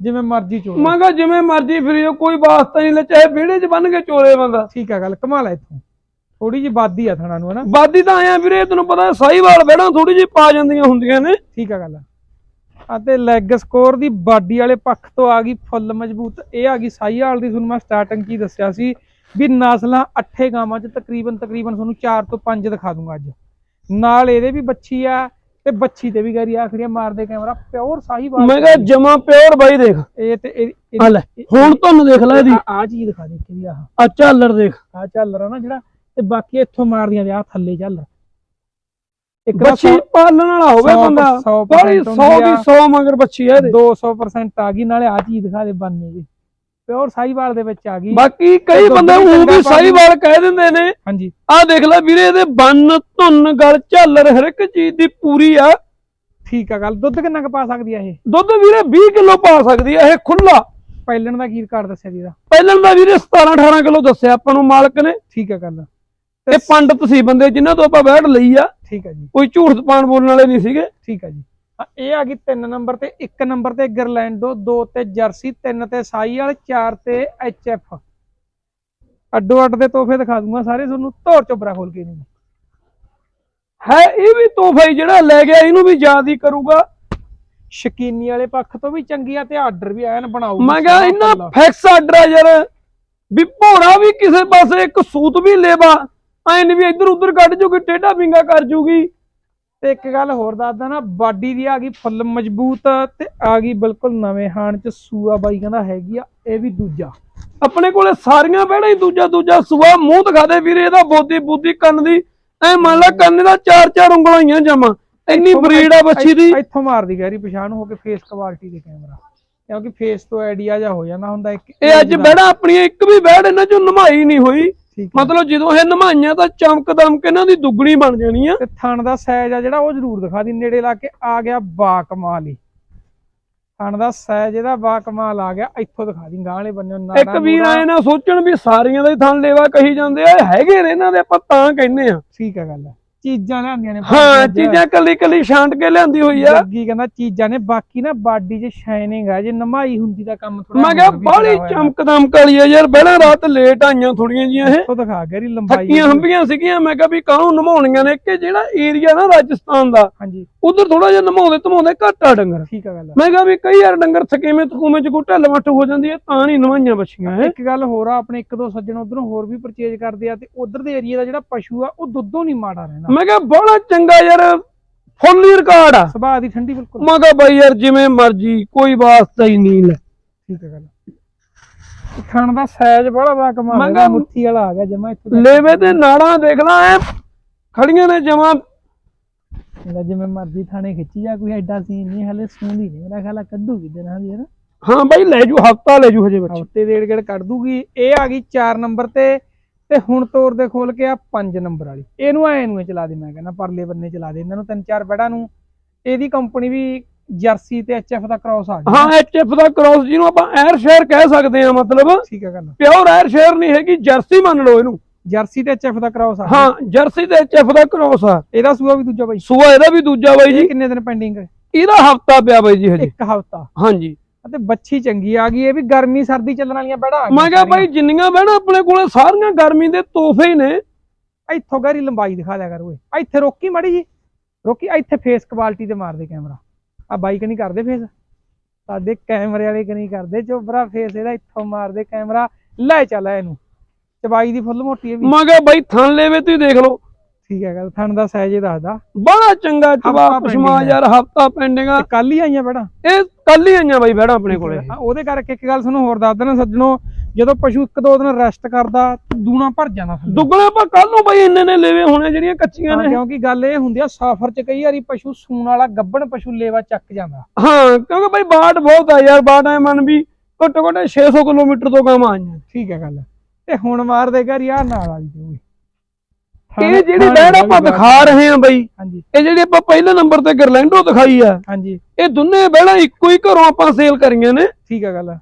ਜਿਵੇਂ ਮਰਜ਼ੀ ਚੋਲ। ਮੈਂ ਕਿਹਾ ਜਿਵੇਂ ਮਰਜ਼ੀ ਫਿਰੀ ਕੋਈ ਵਾਸਤਾ ਨਹੀਂ ਲੈ ਚਾਹੇ ਵਿਹੜੇ 'ਚ ਬੰਨ ਕੇ ਚੋਲੇ ਬੰਦਾ। ਠੀਕ ਆ ਗੱਲ ਕਮਾ ਲੈ ਇੱਥੋਂ। ਥੋੜੀ ਜੀ ਬਾਦੀ ਆ ਥਣਾ ਨੂੰ ਹਨਾ? ਬਾਦੀ ਤਾਂ ਆਇਆ ਵੀਰੇ ਤੈਨੂੰ ਪਤਾ ਸਾਈਵਾਲ ਬੈੜਾਂ ਥੋੜੀ ਜਿਹੀ ਪਾ ਜਾਂਦੀਆਂ ਹੁੰਦੀਆਂ ਨੇ। ਠੀਕ ਆ ਗੱਲ ਆ। ਤੇ ਲੈਗ ਸਕੋਰ ਦੀ ਬਾਡੀ ਵਾਲੇ ਪੱਖ ਤੋਂ ਆ ਗਈ ਫੁੱਲ ਮਜ਼ਬੂਤ। ਇਹ ਆ ਗਈ ਸਾਈਵਾਲ ਦੀ ਤੁਹਾਨੂੰ ਮੈਂ ਸਟਾਰਟਿੰਗ ਹੀ ਦੱਸਿਆ ਸੀ। ਵੀ ਨਸਲਾਂ ਅੱਠੇ ਗਾਵਾਂ 'ਚ ਤਕਰੀਬਨ ਤਕਰੀਬਨ ਤੁਹਾਨੂੰ 4 ਤੋਂ 5 ਦਿਖਾ ਦੂੰਗਾ ਅੱਜ। ਨਾਲ ਇਹਦੇ ਵੀ ਬੱਚੀ ਆ ਤੇ ਬੱਚੀ ਤੇ ਵੀ ਗਰੀ ਆਖਰੀਆ ਮਾਰਦੇ ਕੈਮਰਾ ਪਿਓਰ ਸਾਹੀਵਾਲ ਮੈਂ ਕਿਹਾ ਜਮਾ ਪਿਓਰ ਬਾਈ ਦੇਖ। ਇਹ ਤੇ ਇਹ- ਆ ਲੈ ਹੁਣ ਤੁਹਾਨੂੰ ਦੇਖ ਲੈ ਇਹਦੀ। ਆ ਆ ਚੀਜ਼ ਦਿਖਾ ਦੇ ਕਿਹਦੀ ਆਹ। ਆ ਝਾਲਰ ਦੇਖ। ਆ ਚੱਲ ਰਿਹਾ ਨਾ ਜਿਹੜਾ ਤੇ ਬਾਕੀ ਇੱਥੋਂ ਮਾਰਦੀਆਂ ਆ ਥੱਲੇ ਚੱਲ ਇੱਕ ਬੱਚੀ ਪਾਲਣ ਵਾਲਾ ਹੋਵੇ ਬੰਦਾ। ਸੌ ਬਾਈ percent 100 ਦੀ ਹੁੰਦੀ ਆ। 100 ਮਗਰ ਬੱਚੀ ਹੈ ਇਹਦੇ। 200% ਆ ਗਈ ਨਾਲੇ ਆ ਚੀਜ਼ ਦਿਖਾ ਦੇ ਬੰਨੇ ਦੀ। ਪਿਓਰ ਸਾਈਵਾਲ ਦੇ ਵਿੱਚ ਆ ਗਈ। ਬਾਕੀ ਕਈ ਬੰਦੇ ਉਹ ਵੀ ਸਾਈਵਾਲ ਕਹਿ ਦਿੰਦੇ ਨੇ ਹਾਂਜੀ। ਆ ਦੇਖ ਲੈ ਵੀਰੇ ਇਹਦੇ ਬੰਨ ਧੁੰਨ ਗਲ ਝਾਲਰ ਹਰ ਇੱਕ ਚੀਜ਼ ਦੀ ਪੂਰੀ ਆ। ਠੀਕ ਆ ਗੱਲ ਦੁੱਧ ਕਿੰਨਾ ਕੁ ਪਾ ਸਕਦੀ ਆ ਇਹ? ਦੁੱਧ ਵੀਰੇ 20 ਕਿਲੋ ਪਾ ਸਕਦੀ ਆ ਇਹ ਖੁੱਲਾ ਪਹਿਲਣ ਦਾ ਕੀ ਰਿਕਾਰਡ ਦੱਸਿਆ ਜੀ ਇਹਦਾ ਪਹਿਲਾਂ ਦਾ ਵੀਰੇ 17 18 ਕਿਲੋ ਦੱਸਿਆ ਆਪਾਂ ਨੂੰ ਮਾਲਕ ਨੇ। ਠੀਕ ਆ ਗੱਲ। ਇਹ ਪੰਡਤ ਸੀ ਬੰਦੇ ਜਿਨ੍ਹਾਂ ਤੋਂ ਆਪਾਂ ਬੈਠ ਲਈ ਆ। ਠੀਕ ਆ ਜੀ। ਕੋਈ ਝੂਠ ਤਪਾਨ ਬੋਲਣ ਵਾਲੇ ਨਹੀਂ ਸੀਗੇ। ਠੀਕ ਆ ਜੀ। ਇਹ ਆ ਗਈ 3 ਨੰਬਰ ਤੇ 1 ਨੰਬਰ ਤੇ ਗਰਲੈਂਡੋ 2 ਤੇ ਜਰਸੀ 3 ਤੇ ਸਾਈਵਾਲ 4 ਤੇ ਐਚਐਫ ਅੱਡੋ ਅੱਡ ਦੇ ਤੋਹਫੇ ਦਿਖਾ ਦੂੰਗਾ ਸਾਰੇ ਤੁਹਾਨੂੰ ਧੋਰ ਚੋਬਰਾ ਖੋਲ ਕੇ ਇਹਨੂੰ ਹੈ ਇਹ ਵੀ ਤੋਹਫਾ ਹੀ ਜਿਹੜਾ ਲੈ ਗਿਆ ਇਹਨੂੰ ਵੀ ਯਾਦ ਹੀ ਕਰੂਗਾ। ਸ਼ਕੀਨੀ ਵਾਲੇ ਪੱਖ ਤੋਂ ਵੀ ਚੰਗੀ ਆ ਤੇ ਆਰਡਰ ਵੀ ਐਨ ਬਣਾਊਗੀ। ਮੈਂ ਕਿਹਾ ਇਹਨਾਂ। ਫੈਕਸ ਆਰਡਰ ਆ ਯਾਰ ਵੀ ਭੋਰਾ ਵੀ ਕਿਸੇ ਪਾਸੇ ਇੱਕ ਸੂਤ ਵੀ ਲੇਵਾ ਐਂ ਨੀ ਵੀ ਇੱਧਰ ਉੱਧਰ ਕੱਢ ਜੂਗੀ ਟੇਢਾ ਵਿੰਗਾ ਕਰ ਜੂਗੀ। ਤੇ ਇੱਕ ਗੱਲ ਹੋਰ ਦੱਸਦਾ ਨਾ ਬਾਡੀ ਦੀ ਆ ਗਈ ਫੁੱਲ ਮਜ਼ਬੂਤ ਤੇ ਆ ਗਈ ਬਿਲਕੁਲ ਨਵੇਂ ਹਾਣ ਚ ਸੂਆ ਬਾਈ ਕਹਿੰਦਾ ਹੈਗੀ ਆ ਇਹ ਵੀ ਦੂਜਾ। ਆਪਣੇ ਕੋਲੇ ਸਾਰੀਆਂ ਬਹਿਣਾ ਹੀ ਦੂਜਾ ਦੂਜਾ ਸੂਆ ਮੂੰਹ ਦਿਖਾ ਦੇ ਵੀਰੇ ਇਹਦਾ ਬੋਦੀ ਬੁੱਧੀ ਕੰਨ ਦੀ ਐ ਮੰਨ ਲੈ ਕੰਨ ਦਾ ਚਾਰ ਚਾਰ ਉਂਗਲਾਂ ਹੀ ਆ ਜਮਾ ਇੰਨੀ ਬਰੀਡ ਆ ਬੱਚੀ ਦੀ। ਇੱਥੋਂ ਮਾਰਦੀ ਗੈਰੀ ਪਛਾਣ ਹੋ ਕੇ ਫੇਸ ਕੁਆਲਿਟੀ ਦੇ ਕੈਮਰਾ ਕਿਉਂਕਿ ਫੇਸ ਤੋਂ ਆਈਡੀਆ ਜਾ ਹੋ ਜਾਂਦਾ ਹੁੰਦਾ ਇੱਕ ਇਹ ਅੱਜ ਬਹਿਣਾ ਆਪਣੀਆਂ ਇੱਕ ਵੀ ਬਹਿੜ ਇਹਨਾਂ ਚੋਂ ਨਮਾਈ ਨਹੀਂ ਹੋਈ। ਠੀਕ। ਮਤਲਬ ਜਦੋਂ ਇਹ ਨਮਾਈਆਂ ਤਾਂ ਚਮਕ ਦਮਕ ਇਹਨਾਂ ਦੀ ਦੁੱਗਣੀ ਬਣ ਜਾਣੀ ਆ ਤੇ ਥਣ ਦਾ ਸਾਈਜ਼ ਆ ਜਿਹੜਾ ਉਹ ਜ਼ਰੂਰ ਦਿਖਾ ਦੀ। ਨੇੜੇ ਲਾ ਕੇ ਆ ਗਿਆ ਬਾ ਕਮਾਲ ਹੀ। ਥਣ ਦਾ ਸਾਈਜ਼ ਇਹਦਾ ਬਾ ਕਮਾਲ ਆ ਗਿਆ। ਇੱਥੋਂ ਦਿਖਾ ਦੀ ਗਾਂ ਵਾਲੇ ਬੰਨੇ ਇੱਕ ਵੀਰ ਆਏ ਨਾ ਸੋਚਣ ਵੀ ਸਾਰੀਆਂ ਦਾ ਹੀ ਥਣ ਲੇਵਾ ਕਹੀ ਜਾਂਦੇ ਆ ਹੈਗੇ ਨੇ ਇਹਨਾਂ ਦੇ ਆਪਾਂ ਤਾਂ ਕਹਿੰਦੇ ਆ ਠੀਕ ਆ ਗੱਲ ਚੀਜ਼ਾਂ ਲਿਆਂਦੀਆਂ ਨੇ ਹਾਂ ਚੀਜ਼ਾਂ ਕੱਲੀ ਕੱਲੀ ਛਾਂਟ ਕੇ ਲਿਆਂਦੀ ਹੋਈ ਆ। ਜੱਗੀ ਕਹਿੰਦਾ ਚੀਜ਼ਾਂ ਨੇ ਬਾਕੀ ਨਾ ਬਾਡੀ 'ਚ ਸ਼ਾਈਨਿੰਗ ਆ ਜੇ ਨਮਾਈ ਹੁੰਦੀ ਤਾਂ ਕੰਮ ਥੋੜਾ ਮੈਂ ਕਿਹਾ ਬਾਹਲੀ ਚਮਕ ਦਮਕ ਵਾਲੀ ਆ ਯਾਰ ਪਹਿਲਾਂ ਰਾਤ ਲੇਟ ਆਈਆਂ ਥੋੜੀਆਂ ਜੀਆਂ ਇਹ। ਉਹ ਦਿਖਾ ਗੈਰੀ ਲੰਬਾਈ ਥੱਕੀਆਂ ਹੰਬੀਆਂ ਸੀਗੀਆਂ ਮੈਂ ਕਿਹਾ ਵੀ ਕਾਹਨੂੰ ਨਮਾਉਣੀਆਂ ਨੇ ਕਿ ਜਿਹੜਾ ਏਰੀਆ ਨਾ ਰਾਜਸਥਾਨ ਦਾ ਹਾਂਜੀ। ਉਧਰ ਥੋੜਾ ਜਿਹਾ ਨਮਾਉਂਦੇ ਧਮਾਉਂਦੇ ਘੱਟ ਆ ਡੰਗਰ। ਠੀਕ ਆ ਗੱਲ ਮੈਂ ਕਿਹਾ ਵੀ ਕਈ ਯਾਰ ਡੰਗਰ ਥਕੇਵੇਂ ਥਕੂਵੇਂ ਚ ਕੋਈ ਢਿੱਲ ਮੱਠ ਹੋ ਜਾਂਦੀ ਹੈ ਤਾਂ ਨਹੀਂ ਨਵਾਈਆਂ ਬੱਚੀਆਂ ਇੱਕ ਗੱਲ ਹੋਰ ਆ ਆਪਣੇ ਇੱਕ ਦੋ ਸੱਜਣ ਉਧਰੋਂ ਹੋਰ ਵੀ ਪਰਚੇਜ ਕਰਦੇ ਆ ਤੇ ਉਧਰ ਦੇ ਏਰੀਆ ਦਾ ਜਿਹੜਾ ਪਸ਼ੂ ਆ ਉਹ ਦੁੱਧੋਂ ਨਹੀਂ ਮਾੜਾ ਰਹਿੰਦਾ। ਮੈਂ ਕਿਹਾ ਬੜਾ ਚੰਗਾ ਯਾਰ ਫੁੱਲ ਹੀ ਰਿਕਾਰਡ ਆ। ਸੁਭਾਅ ਦੀ ਠੰਡੀ ਬਿਲਕੁਲ। ਮੈਂ ਕਿਹਾ ਬਾਈ ਯਾਰ ਜਿਵੇਂ ਮਰਜ਼ੀ ਕੋਈ ਵਾਸਤਾ ਹੀ ਨਹੀਂ ਲੈ। ਠੀਕ ਗੱਲ। ਖਾਣ ਦਾ ਸਾਈਜ਼ ਬੜਾ ਬੜਾ ਕਮਾਲ ਹੈ ਕਿਹਾ- ਮੁੱਠੀ ਵਾਲਾ ਆ ਗਿਆ ਜਮਾ ਇੱਥੋਂ। ਲੇਵੇ ਤੇ ਨਾੜਾਂ ਦੇਖ ਲਾ ਐ ਖੜੀਆਂ ਨੇ ਜਮਾ। ਇਹਦਾ ਜਿਵੇਂ ਮਰਜ਼ੀ ਥਾਣੇ ਖਿੱਚੀ ਜਾ ਕੋਈ ਐਡਾ ਸੀਨ ਨਹੀਂ ਹਲੇ ਸੂੰਦੀ ਨਹੀਂ। ਮੇਰਾ ਖਿਆਲ ਦਿਨਾਂ ਦੀ ਨਾ। ਹਾਂ ਬਾਈ ਲੈ ਜੂ ਹਫਤਾ ਲੈ ਜੂ ਹਜੇ ਬੱਚੀ ਹਫ਼ਤੇ ਡੇਢ ਗੇੜ ਕੱਢ ਦੂਗੀ। ਇਹ ਆ ਗਈ 4 ਨੰਬਰ ਤੇ ਤੇ ਹੁਣ ਤੋਰ ਦੇ ਖੋਲ ਕੇ ਆ 5 ਨੰਬਰ ਵਾਲੀ। ਇਹਨੂੰ ਐ ਨੂੰ ਹੀ ਚਲਾ ਦੇ ਮੈਂ ਕਹਿੰਦਾ ਪਰਲੇ ਬੰਨੇ ਚਲਾ ਦੇ ਇਹਨਾਂ ਨੂੰ ਤਿੰਨ ਚਾਰ ਬੈੜਾਂ ਨੂੰ। ਇਹਦੀ ਕੰਪਨੀ ਵੀ ਜਰਸੀ ਤੇ ਐਚਐਫ ਦਾ ਕ੍ਰਾਸ ਆ ਗਿਆ ਹਾਂ ਐਚਐਫ ਦਾ ਕ੍ਰਾਸ ਜਿਹਨੂੰ ਆਪਾਂ ਐਰ ਸ਼ੇਅਰ ਕਹਿ ਸਕਦੇ ਆ ਮਤਲਬ ਠੀਕ ਆ ਗੱਲ। ਪਿਓਰ ਐਰ ਸ਼ੇਅਰ ਨਹੀਂ ਹੈਗੀ ਜਰਸੀ ਮੰਨ ਲਓ ਇਹਨੂੰ। ਜਰਸੀ ਤੇ ਐਚਐਫ ਦਾ ਕ੍ਰਾਸ ਆ। ਹਾਂ ਜਰਸੀ ਤੇ ਐਚਐਫ ਦਾ ਕ੍ਰਾਸ ਆ। ਇਹਦਾ ਸੂਆ ਵੀ ਦੂਜਾ ਬਾਈ। ਸੂਆ ਇਹਦਾ ਵੀ ਦੂਜਾ ਬਾਈ ਜੀ। ਕਿੰਨੇ ਦਿਨ ਪੈਂਡਿੰਗ ਇਹਦਾ ਹਫਤਾ ਪਿਆ ਬਾਈ ਜੀ ਹਜੇ। ਇੱਕ ਹਫਤਾ। ਹਾਂਜੀ। ਅਤੇ ਬੱਚੀ ਚੰਗੀ ਆ ਗਈ ਇਹ ਵੀ ਗਰਮੀ ਸਰਦੀ ਚੱਲਣ ਵਾਲੀਆਂ ਬੈੜਾ ਆ ਮੈਂ ਕਿਹਾ ਬਾਈ ਜਿੰਨੀਆਂ ਬਹਿਣਾ ਆਪਣੇ ਕੋਲੇ ਸਾਰੀਆਂ ਗਰਮੀ ਦੇ ਤੋਹਫੇ ਹੀ ਨੇ। ਇੱਥੋਂ ਗੈਰੀ ਲੰਬਾਈ ਦਿਖਾ ਦਿਆ ਕਰ ਓਏ। ਇੱਥੇ ਰੋਕੀ ਮਾੜੀ ਜੀ। ਰੋਕੀ ਇੱਥੇ ਫੇਸ ਕੁਆਲਿਟੀ ਤੇ ਮਾਰਦੇ ਕੈਮਰਾ ਆ ਬਾਈਕ ਨਹੀਂ ਕਰਦੇ ਫੇਸ ਸਾਡੇ ਕੈਮਰੇ ਵਾਲੇ ਕਿ ਨਹੀਂ ਕਰਦੇ? ਚੋਬਰਾ ਫੇਸ ਇਹਦਾ ਇੱਥੋਂ ਮਾਰਦੇ ਕੈਮਰਾ ਲੈ ਚੱਲ ਇਹਨੂੰ। ਚਬਾਈ ਦੀ ਫੁੱਲ ਮੋਟੀ ਇਹ ਵੀ। ਮੈਂ ਕਿਹਾ ਬਾਈ ਥਣ ਲੈਵੇ ਤੁਸੀਂ ਦੇਖ ਲਓ। ਠੀਕ ਹੈ ਗੱਲ ਥਣ ਦਾ ਸਾਈਜ਼ ਇਹ ਦੱਸਦਾ। ਬੜਾ ਚੰਗਾ ਚਵਾ ਪਸ਼ਮਾ ਯਾਰ ਹਫਤਾ ਪੈਂਡਿੰਗ ਆ। ਕੱਲ ਹੀ ਆਈਆਂ ਬੈੜਾ ਇਹ ਕੱਲ ਹੀ ਆਈਆਂ ਬਾਈ ਬਹਿਣਾ ਆਪਣੇ ਕੋਲੇ। ਉਹਦੇ ਕਰਕੇ ਇੱਕ ਗੱਲ ਤੁਹਾਨੂੰ ਹੋਰ ਦੱਸ ਦੇਣਾ ਸੱਜਣੋ ਜਦੋਂ ਪਸ਼ੂ ਇੱਕ ਦੋ ਦਿਨ ਰੈਸਟ ਕਰਦਾ ਦੂਣਾ ਭਰ ਜਾਂਦਾ। ਦੁੱਗਣੇ ਆਪਾਂ ਕੱਲ ਨੂੰ ਬਾਈ ਇੰਨੇ ਨੇ ਲੈਵੇ ਹੋਣੇ ਜਿਹੜੀਆਂ ਕੱਚੀਆਂ ਨੇ। ਕਿਉਂਕਿ ਗੱਲ ਇਹ ਹੁੰਦੀ ਆ ਸਫ਼ਰ 'ਚ ਕਈ ਵਾਰੀ ਪਸ਼ੂ ਸੂਣ ਵਾਲਾ ਗੱਬਣ ਪਸ਼ੂ ਲੇਵਾ ਚੱਕ ਜਾਂਦਾ। ਹਾਂ ਕਿਉਂਕਿ ਬਾਈ ਬਾਟ ਬਹੁਤ ਆ ਯਾਰ ਬਾਟ ਐ ਮਨ ਵੀ ਘੱਟੋ ਘੱਟ 600 ਕਿਲੋਮੀਟਰ ਤੋਂ ਕੰਮ ਆਈਆਂ। ਠੀਕ ਹੈ ਗੱਲ। ਤੇ ਹੁਣ ਮਾਰਦੇ ਘਰ ਯਾਰ ਨਾਲ ਤੇ ਓਏ ਇਹ ਜਿਹੜੀ ਬਹਿੜ ਆਪਾਂ ਦਿਖਾ ਰਹੇ ਆ ਬਾਈ ਇਹ ਜਿਹੜੀ ਆਪਾਂ ਪਹਿਲੇ ਨੰਬਰ ਤੇ ਗਰਲੈਂਡੋ ਦਿਖਾਈ ਆ ਹਾਂਜੀ। ਇਹ ਦੋਨੇ ਬਹਿੜਾ ਇੱਕੋ ਹੀ ਘਰੋਂ ਆਪਾਂ ਸੇਲ ਕਰੀਆਂ ਨੇ। ਠੀਕ ਹੈ ਗੱਲ।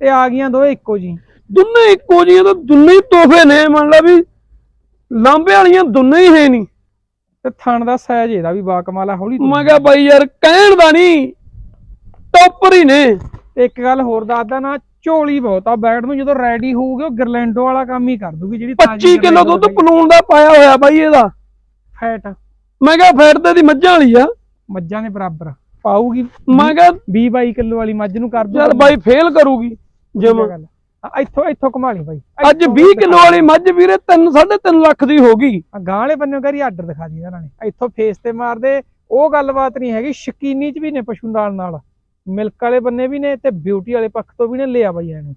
ਤੇ ਆ ਗਈਆਂ ਦੋਏ ਇੱਕੋ ਜੀ ਦੋਨੇ ਇੱਕੋ ਜੀਆਂ ਤਾਂ ਦੋਨੇ ਹੀ ਤੋਹਫੇ ਨੇ ਮੰਨ ਲਾ ਵੀ ਲਾਂਬੇ ਵਾਲੀਆਂ ਦੋਨੇ ਹੀ ਹੈ ਨਹੀਂ। ਤੇ ਥਣ ਦਾ ਸਾਈਜ਼ ਇਹਦਾ ਵੀ ਬਾ ਕਮਾਲ ਆ ਹੌਲੀ ਮੈਂ ਕਿਹਾ ਬਾਈ ਯਾਰ ਕਹਿਣ ਦਾ ਨਹੀਂ ਟੌਪਰ ਹੀ ਨੇ। ਤੇ ਇੱਕ ਗੱਲ ਹੋਰ ਦੱਸਦਾ ਨਾ ਝੋਲੀ ਬਹੁਤ ਆ ਬੈਠ ਨੂੰ ਜਦੋਂ ਰੈਡੀ ਹੋਊਗੀ ਉਹ ਗਰਲੈਂਡੋ ਵਾਲਾ ਕੰਮ ਹੀ ਕਰ ਦੂਗੀ ਜਿਹੜੀ 25 ਕਿਲੋ ਦੁੱਧ ਪਲੂਣ ਦਾ ਪਾਇਆ ਹੋਇਆ ਬਾਈ ਇਹਦਾ। ਫੈਟ ਮੈਂ ਕਿਹਾ ਫੈਟ ਤੇ ਦੀ ਮੱਝਾਂ ਵਾਲੀ ਆ। ਮੱਝਾਂ ਦੇ ਬਰਾਬਰ। ਪਾਊਗੀ ਮੈਂ ਕਿਹਾ 20 22 ਕਿਲੋ ਵਾਲੀ ਮੱਝ ਨੂੰ ਕਰ ਦੂ ਯਾਰ ਬਾਈ ਫੇਲ ਕਰੂਗੀ ਜਮ ਇੱਥੋਂ ਇੱਥੋਂ ਕਮਾ ਲਈ ਬਾਈ। ਅੱਜ 20 ਕਿਲੋ ਵਾਲੀ ਮੱਝ ਵੀਰੇ 3 3.5 ਲੱਖ ਦੀ ਹੋ ਗਈ। ਗਾਂ ਵਾਲੇ ਬੰਨੇ ਕਰੀ ਆਰਡਰ ਦਿਖਾ ਦੀ ਇਹਨਾਂ ਨੇ। ਇੱਥੋਂ ਫੇਸ ਤੇ ਮਾਰਦੇ ਉਹ ਗੱਲਬਾਤ ਨਹੀਂ ਹੈਗੀ ਸ਼ਕੀਨੀ ਚ ਵੀ ਨੇ ਪਸ਼ੂ ਨਾਲ ਨਾਲ। ਮਿਲਕ ਵਾਲੇ ਬੰਨੇ ਵੀ ਨੇ ਤੇ ਬਿਊਟੀ ਵਾਲੇ ਪੱਖ ਤੋਂ ਵੀ ਨੇ ਲਿਆ ਬਾਈ ਇਹਨੂੰ।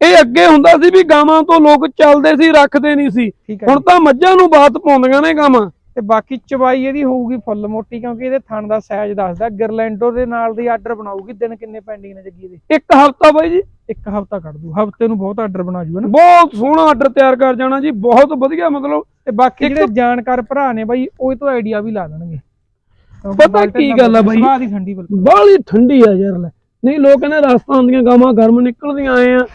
ਇਹ ਅੱਗੇ ਹੁੰਦਾ ਸੀ ਵੀ ਗਾਵਾਂ ਤੋਂ ਲੋਕ ਚੱਲਦੇ ਸੀ ਰੱਖਦੇ ਨਹੀਂ ਸੀ। ਹੁਣ ਤਾਂ ਮੱਝਾਂ ਨੂੰ ਬਾਤ ਪਾਉਂਦੀਆਂ ਨੇ ਗਾਵਾਂ। ਤੇ ਬਾਕੀ ਚਵਾਈ ਇਹਦੀ ਹੋਊਗੀ ਫੁੱਲ ਮੋਟੀ ਕਿਉਂਕਿ ਇਹਦੇ ਥਣ ਦਾ ਸਾਈਜ਼ ਦੱਸਦਾ। ਗਰਲੈਂਡੋ ਦੇ ਨਾਲ ਦੀ ਆਰਡਰ ਬਣਾਊਗੀ ਦਿਨ ਕਿੰਨੇ ਪੈਂਡਿੰਗ ਨੇ ਜੱਗੀ ਦੇ? ਇੱਕ ਹਫਤਾ ਬਾਈ ਜੀ। ਇੱਕ ਹਫਤਾ ਕੱਢ ਦੂ। ਹਫ਼ਤੇ ਨੂੰ ਬਹੁਤ ਆਰਡਰ ਬਣਾ ਜੂ ਨਾ? ਬਹੁਤ ਸੋਹਣਾ ਆਰਡਰ ਤਿਆਰ ਕਰ ਜਾਣਾ ਜੀ ਬਹੁਤ ਵਧੀਆ ਮਤਲਬ ਤੇ ਬਾਕੀ ਜਿਹੜੇ ਜਾਣਕਾਰ ਭਰਾ ਨੇ ਬਾਈ ਉਹ ਤੋਂ ਆਈਡੀਆ ਵੀ ਲਾ ਦੇਣਗੇ। ਪਤਾ ਕੀ ਗੱਲ ਆ ਬਾਈ? ਹੀ ਠੰਡੀ ਬਿਲਕੁਲ। ਬਾਹਲੀ ਠੰਡੀ ਆ ਯਾਰ ਲੈ। ਨਹੀਂ ਲੋਕ ਕਹਿੰਦੇ ਰਾਸਤਾਂ ਦੀਆਂ ਗਾਵਾਂ ਗਰਮ ਨਿਕਲਦੀਆਂ ਆਏ ਆ।